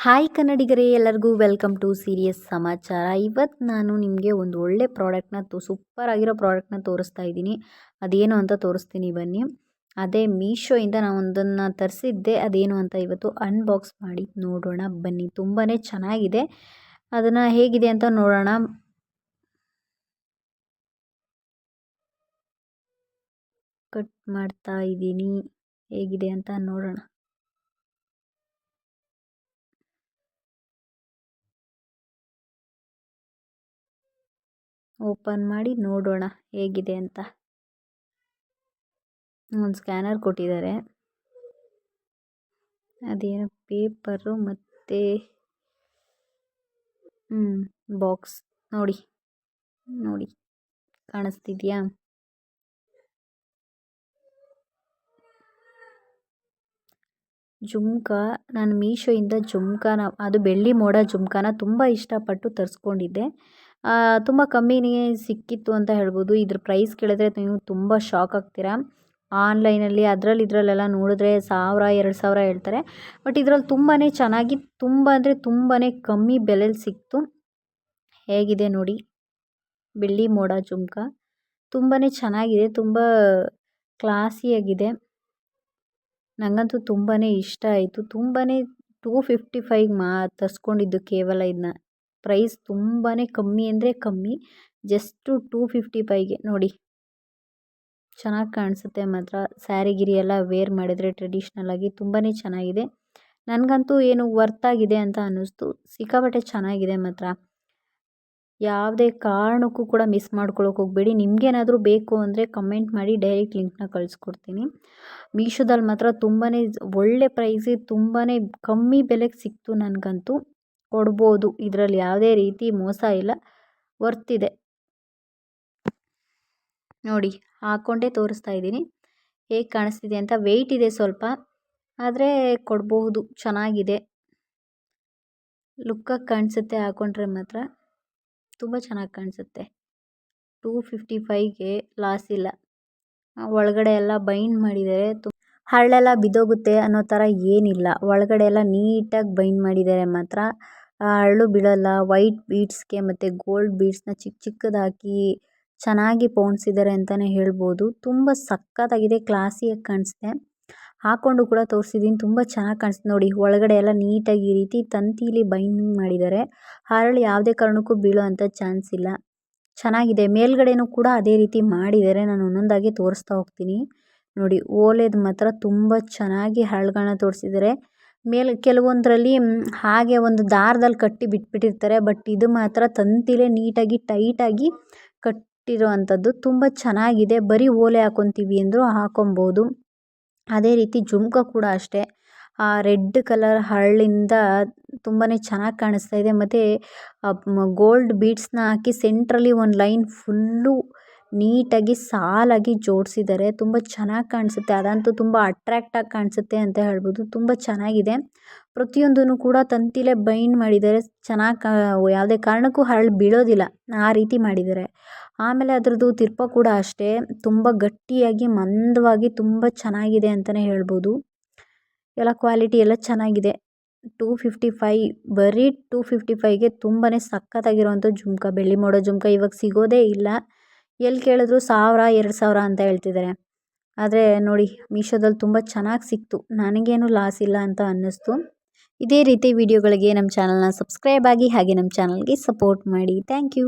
Hi ಕನ್ನಡಿಗರೇ, ಎಲ್ಲರಿಗೂ welcome to serious ಸಮಾಚಾರ. ಇವತ್ತು ನಾನು ನಿಮಗೆ ಒಂದು ಒಳ್ಳೆ ಪ್ರಾಡಕ್ಟ್ನ ತೋ ಸೂಪರ್ ಆಗಿರೋ ಪ್ರಾಡಕ್ಟ್ನ ತೋರಿಸ್ತಾ ಇದ್ದೀನಿ. ಅದೇನು ಅಂತ ತೋರಿಸ್ತೀನಿ ಬನ್ನಿ. ಅದೇ ಮೀಶೋಯಿಂದ ನಾನು ಒಂದನ್ನು ತರಿಸಿದ್ದೆ, ಅದೇನು ಅಂತ ಇವತ್ತು ಅನ್ಬಾಕ್ಸ್ ಮಾಡಿ ನೋಡೋಣ ಬನ್ನಿ. ತುಂಬಾ ಚೆನ್ನಾಗಿದೆ. ಅದನ್ನು ಹೇಗಿದೆ ಅಂತ ನೋಡೋಣ. ಕಟ್ ಮಾಡ್ತಾ ಇದ್ದೀನಿ. ಹೇಗಿದೆ ಅಂತ ನೋಡೋಣ. ಓಪನ್ ಮಾಡಿ ನೋಡೋಣ ಹೇಗಿದೆ ಅಂತ. ಒಂದು ಸ್ಕ್ಯಾನರ್ ಕೊಟ್ಟಿದ್ದಾರೆ. ಅದೇನು ಪೇಪರು ಮತ್ತು ಹ್ಞೂ ಬಾಕ್ಸ್. ನೋಡಿ ನೋಡಿ, ಕಾಣಿಸ್ತಿದೆಯಾ? ಜುಮ್ಕ, ನಾನು ಮೀಶೋಯಿಂದ ಜುಮ್ಕಾನ, ಅದು ಬೆಳ್ಳಿ ಮೋಡ ಜುಮ್ಕಾನ ತುಂಬ ಇಷ್ಟಪಟ್ಟು ತರಿಸ್ಕೊಂಡಿದ್ದೆ. ತುಂಬ ಕಮ್ಮಿನೇ ಸಿಕ್ಕಿತ್ತು ಅಂತ ಹೇಳ್ಬೋದು. ಇದ್ರ ಪ್ರೈಸ್ ಕೇಳಿದ್ರೆ ನೀವು ತುಂಬ ಶಾಕ್ ಆಗ್ತೀರಾ. ಆನ್ಲೈನಲ್ಲಿ ಅದರಲ್ಲಿ ಇದರಲ್ಲೆಲ್ಲ ನೋಡಿದ್ರೆ ಸಾವಿರ, ಎರಡು ಸಾವಿರ ಹೇಳ್ತಾರೆ. ಬಟ್ ಇದ್ರಲ್ಲಿ ತುಂಬಾ ಚೆನ್ನಾಗಿ, ತುಂಬ ಅಂದರೆ ತುಂಬಾ ಕಮ್ಮಿ ಬೆಲೆಯಲ್ಲಿ ಸಿಕ್ತು. ಹೇಗಿದೆ ನೋಡಿ. ಬೆಳ್ಳಿ ಮೋಡ ಜುಮ್ಕ. ತುಂಬಾ ಚೆನ್ನಾಗಿದೆ, ತುಂಬ ಕ್ಲಾಸಿಯಾಗಿದೆ ನನಗಂತೂ ತುಂಬಾ ಇಷ್ಟ ಆಯಿತು. ತುಂಬಾ ಟೂ ಫಿಫ್ಟಿ ಫೈವ್ ಮಾ ತರಿಸ್ಕೊಂಡಿದ್ದು ಕೇವಲ ಇದನ್ನ ಪ್ರೈಸ್ ತುಂಬಾ ಕಮ್ಮಿ ಅಂದರೆ ಕಮ್ಮಿ. ಜಸ್ಟು ಟೂ ಫಿಫ್ಟಿ ಫೈಗೆ ನೋಡಿ. ಚೆನ್ನಾಗಿ ಕಾಣಿಸುತ್ತೆ ಮಾತ್ರ. ಸ್ಯಾರಿ ಗಿರಿ ಎಲ್ಲ ವೇರ್ ಮಾಡಿದರೆ ಟ್ರೆಡಿಷ್ನಲಾಗಿ ತುಂಬಾ ಚೆನ್ನಾಗಿದೆ. ನನಗಂತೂ ಏನು ವರ್ತಾಗಿದೆ ಅಂತ ಅನ್ನಿಸ್ತು. ಸಿಕ್ಕಾಪಟ್ಟೆ ಚೆನ್ನಾಗಿದೆ ಮಾತ್ರ. ಯಾವುದೇ ಕಾರಣಕ್ಕೂ ಕೂಡ ಮಿಸ್ ಮಾಡ್ಕೊಳ್ಳೋಕೆ ಹೋಗಬೇಡಿ. ನಿಮಗೇನಾದರೂ ಬೇಕು ಅಂದರೆ ಕಮೆಂಟ್ ಮಾಡಿ ಡೈರೆಕ್ಟ್ ಲಿಂಕ್ನ ಕಳಿಸ್ಕೊಡ್ತೀನಿ. ಮೀಶೋದಲ್ಲಿ ಮಾತ್ರ ತುಂಬಾ ಒಳ್ಳೆ ಪ್ರೈಸಿಗೆ ತುಂಬಾ ಕಮ್ಮಿ ಬೆಲೆಗೆ ಸಿಕ್ತು ನನಗಂತೂ. ಕೊಡ್ಬೋದು. ಇದರಲ್ಲಿ ಯಾವುದೇ ರೀತಿ ಮೋಸ ಇಲ್ಲ. ವರ್ತಿದೆ. ನೋಡಿ ಹಾಕ್ಕೊಂಡೇ ತೋರಿಸ್ತಾ ಇದ್ದೀನಿ. ಹೇಗೆ ಕಾಣಿಸ್ತಿದೆ ಅಂತ. ವೆಯ್ಟ್ ಇದೆ ಸ್ವಲ್ಪ. ಆದರೆ ಕೊಡಬಹುದು ಚೆನ್ನಾಗಿದೆ. ಲುಕ್ಕಾಗಿ ಕಾಣಿಸುತ್ತೆ ಹಾಕ್ಕೊಂಡ್ರೆ ಮಾತ್ರ. ತುಂಬ ಚೆನ್ನಾಗಿ ಕಾಣಿಸುತ್ತೆ. ಟೂ ಫಿಫ್ಟಿ ಫೈವ್ಗೆ ಲಾಸ್ ಇಲ್ಲ. ಒಳಗಡೆ ಎಲ್ಲ ಬೈಂಡ್ ಮಾಡಿದ್ದಾರೆ. ತು ಹಳ್ಳೆಲ್ಲ ಬಿದ್ದೋಗುತ್ತೆ ಅನ್ನೋ ಥರ ಏನಿಲ್ಲ. ಒಳಗಡೆ ಎಲ್ಲ ನೀಟಾಗಿ ಬೈಂಡ್ ಮಾಡಿದ್ದಾರೆ ಮಾತ್ರ. ಹರಳು ಬೀಳೋಲ್ಲ ವೈಟ್ ಬೀಡ್ಸ್ಗೆ ಮತ್ತು ಗೋಲ್ಡ್ ಬೀಡ್ಸ್ನ ಚಿಕ್ಕ ಚಿಕ್ಕದಾಗಿ ಚೆನ್ನಾಗಿ ಪೋಣಿಸಿದ್ದಾರೆ ಅಂತಲೇ ಹೇಳ್ಬೋದು. ತುಂಬ ಸಖತ್ತಾಗಿದೆ ಕ್ಲಾಸಿಯಾಗಿ ಕಾಣಿಸುತ್ತೆ ಹಾಕ್ಕೊಂಡು ಕೂಡ ತೋರಿಸಿದ್ದೀನಿ ತುಂಬ ಚೆನ್ನಾಗಿ ಕಾಣಿಸ್ತು ನೋಡಿ. ಒಳಗಡೆ ಎಲ್ಲ ನೀಟಾಗಿ ಈ ರೀತಿ ತಂತೀಲಿ ಬೈಂಡಿಂಗ್ ಮಾಡಿದ್ದಾರೆ ಹರಳು ಯಾವುದೇ ಕಾರಣಕ್ಕೂ ಬೀಳೋ ಚಾನ್ಸ್ ಇಲ್ಲ. ಚೆನ್ನಾಗಿದೆ. ಮೇಲ್ಗಡೆನೂ ಕೂಡ ಅದೇ ರೀತಿ ಮಾಡಿದ್ದಾರೆ ನಾನು ಒಂದೊಂದಾಗಿ ತೋರಿಸ್ತಾ ಹೋಗ್ತೀನಿ. ನೋಡಿ, ಓಲೆದು ಮಾತ್ರ ತುಂಬ ಚೆನ್ನಾಗಿ ಹರಳುಗಳನ್ನ ತೋರಿಸಿದ್ದಾರೆ ಮೇಲೆ ಕೆಲವೊಂದರಲ್ಲಿ ಹಾಗೆ ಒಂದು ದಾರದಲ್ಲಿ ಕಟ್ಟಿ ಬಿಟ್ಬಿಟ್ಟಿರ್ತಾರೆ. ಬಟ್ ಇದು ಮಾತ್ರ ತಂತಿಲೇ ನೀಟಾಗಿ, ಟೈಟಾಗಿ ಕಟ್ಟಿರುವಂಥದ್ದು. ತುಂಬ ಚೆನ್ನಾಗಿದೆ. ಬರೀ ಓಲೆ ಹಾಕ್ಕೊತೀವಿ ಅಂದರೂ ಹಾಕೊಬೋದು. ಅದೇ ರೀತಿ ಜುಮ್ಕ ಕೂಡ ಅಷ್ಟೇ. ಆ ರೆಡ್ ಕಲರ್ ಹರಳಿಂದ ತುಂಬಾ ಚೆನ್ನಾಗಿ ಕಾಣಿಸ್ತಾ ಇದೆ. ಮತ್ತು ಗೋಲ್ಡ್ ಬೀಡ್ಸ್ನ ಹಾಕಿ ಸೆಂಟ್ರಲ್ಲಿ ಒಂದು ಲೈನ್ ಫುಲ್ಲು ನೀಟಾಗಿ ಸಾಲಾಗಿ ಜೋಡಿಸಿದ್ದಾರೆ. ತುಂಬ ಚೆನ್ನಾಗಿ ಕಾಣಿಸುತ್ತೆ. ಅದಂತೂ ತುಂಬ ಆಗಿ ಕಾಣಿಸುತ್ತೆ ಅಂತ ಹೇಳ್ಬೋದು. ತುಂಬ ಚೆನ್ನಾಗಿದೆ. ಪ್ರತಿಯೊಂದೂ ಕೂಡ ತಂತಿಲೇ ಬೈಂಡ್ ಮಾಡಿದ್ದಾರೆ. ಚೆನ್ನಾಗಿ ಯಾವುದೇ ಕಾರಣಕ್ಕೂ ಹರಳು ಬೀಳೋದಿಲ್ಲ. ಆ ರೀತಿ ಮಾಡಿದ್ದಾರೆ. ಆಮೇಲೆ ಅದರದ್ದು ತಿರ್ಪ ಕೂಡ ಅಷ್ಟೇ. ತುಂಬ ಗಟ್ಟಿಯಾಗಿ, ಮಂದವಾಗಿ ತುಂಬ ಚೆನ್ನಾಗಿದೆ ಅಂತಲೇ ಹೇಳ್ಬೋದು. ಎಲ್ಲ ಕ್ವಾಲಿಟಿ ಎಲ್ಲ ಚೆನ್ನಾಗಿದೆ. ಟೂ ಫಿಫ್ಟಿ ಫೈ ಬರೀ ಟೂ ಫಿಫ್ಟಿ ಫೈವ್ಗೆ ತುಂಬಾ ಸಖತ್ತಾಗಿರೋವಂಥ ಜುಮ್ಕ. ಬೆಳ್ಳಿ ಮೋಡ ಜುಮ್ಕ ಇವಾಗ ಸಿಗೋದೇ ಇಲ್ಲ. ಎಲ್ಲಿ ಕೇಳಿದ್ರು ಸಾವಿರ, ಎರಡು ಸಾವಿರ ಅಂತ ಹೇಳ್ತಿದ್ದಾರೆ ಆದರೆ ನೋಡಿ ಮೀಶೋದಲ್ಲಿ ತುಂಬ ಚೆನ್ನಾಗಿ ಸಿಕ್ತು. ನನಗೇನು ಲಾಸ್ ಇಲ್ಲ ಅಂತ ಅನ್ನಿಸ್ತು. ಇದೇ ರೀತಿ ವಿಡಿಯೋಗಳಿಗೆ ನಮ್ಮ ಚಾನಲ್ನ ಸಬ್ಸ್ಕ್ರೈಬ್ ಆಗಿ ಹಾಗೆ ನಮ್ಮ ಚಾನಲ್ಗೆ ಸಪೋರ್ಟ್ ಮಾಡಿ. Thank you